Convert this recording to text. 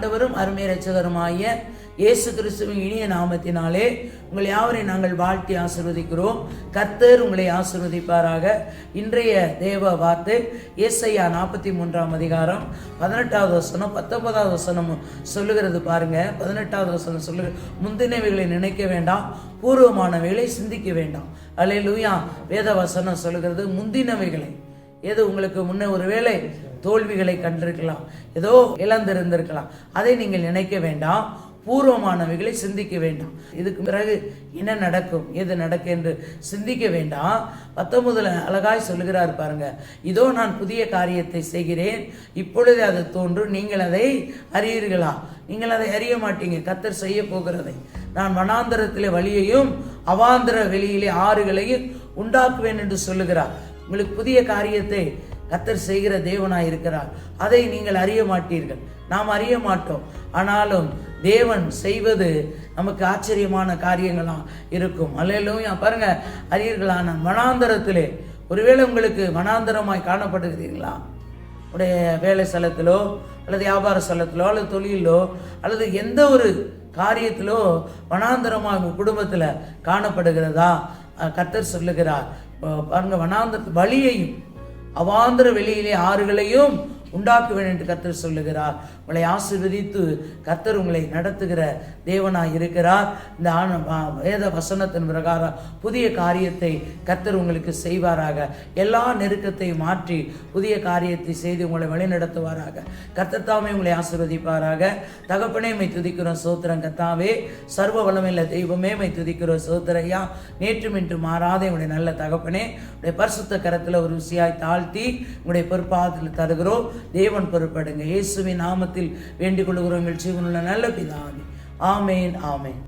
ஆண்டவரும் அருமை ரட்சகருமாய இயேசு கிறிஸ்துவின் இனிய நாமத்தினாலே உங்கள் யாவரை நாங்கள் வாழ்த்தி ஆசிர்வதிக்கிறோம். கர்த்தர் உங்களை ஆசிர்வதிப்பாராக. இன்றைய தேவ வார்த்தை ஏசையா நாற்பத்தி மூன்றாம் அதிகாரம் பதினெட்டாவது வசனம் பத்தொன்பதாவது வசனம் சொல்லுகிறது பாருங்க. பதினெட்டாவது வசனம் சொல்லு முந்தினவைகளை நினைக்க வேண்டாம் பூர்வமானவைகளை சிந்திக்க வேண்டாம். அல்லேலூயா வேத வசனம் சொல்லுகிறது முந்தினவைகளை. ஏதோ உங்களுக்கு முன்ன ஒருவேளை தோல்விகளை கண்டிருக்கலாம். ஏதோ இழந்திருந்திருக்கலாம். அதை நீங்கள் நினைக்க வேண்டாம். பூர்வமானவைகளை சிந்திக்க வேண்டாம். இதுக்கு பிறகு என்ன நடக்கும்? எது நடக்கும் என்று சிந்திக்க வேண்டாம். பத்தொன்பதுல அழகாய் சொல்லுகிறார் பாருங்க. இதோ நான் புதிய காரியத்தை செய்கிறேன். இப்பொழுதே அது தோன்றும் நீங்கள் அதை அறியீர்களா? நீங்கள் அதை அறிய மாட்டீங்க. கத்தர் செய்ய போகிறதை. நான் வனாந்தரத்திலே வழியையும் அவாந்தர வெளியிலே ஆறுகளையும் உண்டாக்குவேன் என்று சொல்லுகிறார். உங்களுக்கு புதிய காரியத்தை கத்தர் செய்கிற தேவனாய் இருக்கிறார். அதை நீங்கள் அறிய மாட்டீர்கள். நாம் அறிய மாட்டோம். ஆனாலும் தேவன் செய்வது நமக்கு ஆச்சரியமான காரியங்களாக இருக்கும். அல்லையிலும் பாருங்க அறியீர்களா மனாந்தரத்திலே ஒருவேளை உங்களுக்கு மனாந்தரமாய் காணப்படுகிறீங்களா உடைய வேலை ஸ்தலத்திலோ அல்லது வியாபார ஸ்தலத்திலோ அல்லது தொழிலோ அல்லது எந்த ஒரு காரியத்திலோ மனாந்தரமாக உங்கள் குடும்பத்தில் காணப்படுகிறதா? கத்தர் சொல்லுகிறார். பாருங்க வனாந்த வழியையும் அவாந்திர வெளியிலே ஆறுகளையும் உண்டாக்குவேன் என்று கர்த்தர் சொல்லுகிறார். உங்களை ஆசீர்வதித்து கர்த்தர் உங்களை நடத்துகிற தேவனாக இருக்கிறார். இந்த வேத வசனத்தின் பிரகாரம் புதிய காரியத்தை கர்த்தர் உங்களுக்கு செய்வாராக. எல்லா நெருக்கத்தையும் மாற்றி புதிய காரியத்தை செய்து உங்களை வழிநடத்துவாராக. கர்த்தர் தாமே உங்களை ஆசிர்வதிப்பாராக. தகப்பனே மை துதிக்கிறோம் சோத்திரம் கத்தாவே சர்வ வளமில்ல தெய்வமே மை துதிக்கிறோம் சோத்திரையா. நேற்றும் இன்று மாறாத உங்களுடைய நல்ல தகப்பனே. உடைய பரிசுத்த கரத்தில் ஒரு ருசியாய் தாழ்த்தி உங்களுடைய பொறுப்பாதத்தில் தருகிறோம். தேவன் பொறுப்படுங்க. இயேசுவின் நாமத்தில் வேண்டிக் கொள்கிறோம் எங்கள் ஜீவனுள்ள நல்ல பிதாவே. ஆமேன் ஆமேன்.